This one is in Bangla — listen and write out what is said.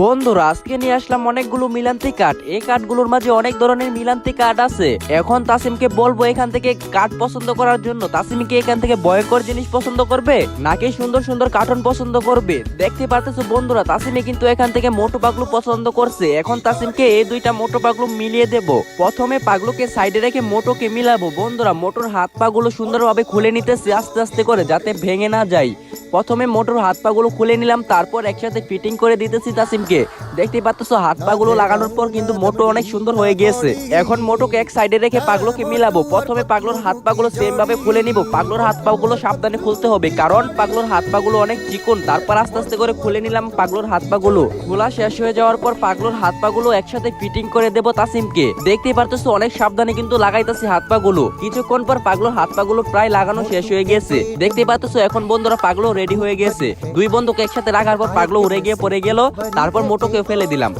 বন্ধুরা, আজকে নিয়ে আসলাম অনেকগুলো মিলান্তি কাঠ এই কাঠগুলোর মাঝে অনেক ধরনের মিলান্তি কাঠ আছে। এখন তাসিমকে বলব এখান থেকে কাঠ পছন্দ করার জন্য। তাসিম কি এখান থেকে ভয়ঙ্কর জিনিস পছন্দ করবে, নাকি সুন্দর সুন্দর কার্টুন পছন্দ করবে? দেখতে পারতেছো বন্ধুরা তাসিমে কিন্তু এখান থেকে মোটো পাগলু পছন্দ করছে। এখন তাসিমকে এই দুইটা মোটো পাগলু মিলিয়ে দেব। প্রথমে পাগলুকে সাইডে রেখে মোটোকে মিলাবো। বন্ধুরা, মোটোর হাত পাগুলো সুন্দরভাবে খুলে নিতেছে আস্তে আস্তে করে, যাতে ভেঙে না যায়। প্রথমে মোটর হাত পাগুলো খুলে নিলাম, তারপর একসাথে ফিটিং করে দিতেছি তাসিমকে। দেখতে পাচ্ছ হাত পাগুলো লাগানোর পর কিন্তু মোটো অনেক সুন্দর হয়ে গিয়েছে। এখন মোটোকে এক সাইডে রেখে পাগলোকে মিলাবো। প্রথমে পাগলোর হাত পাগুলো সেম ভাবে খুলে নিব। পাগলোর হাত পাগুলো সাবধানে খুলতে হবে, কারণ পাগলোর হাত পাগুলো অনেক চিকন। তারপর আস্তে আস্তে করে খুলে নিলাম পাগলোর হাত পাগুলো। খোলা শেষ হয়ে যাওয়ার পর পাগলোর হাত পাগুলো একসাথে ফিটিং করে দেবো তাসিমকে। দেখতে পারতেছো, অনেক সাবধানে কিন্তু লাগাইতেছি হাত পাগুলো। কিছুক্ষণ পর পাগলোর হাত পাগুলো প্রায় লাগানো শেষ হয়ে গেছে দেখতে পাচ্ছ এখন বন্ধুরা পাগলো রেডি হয়ে গেছে। দুই বন্ধুকে একসাথে রাখার পর পাগলো উড়ে গিয়ে পড়ে গেল, তারপর মোটোকে ফেলে দিলাম।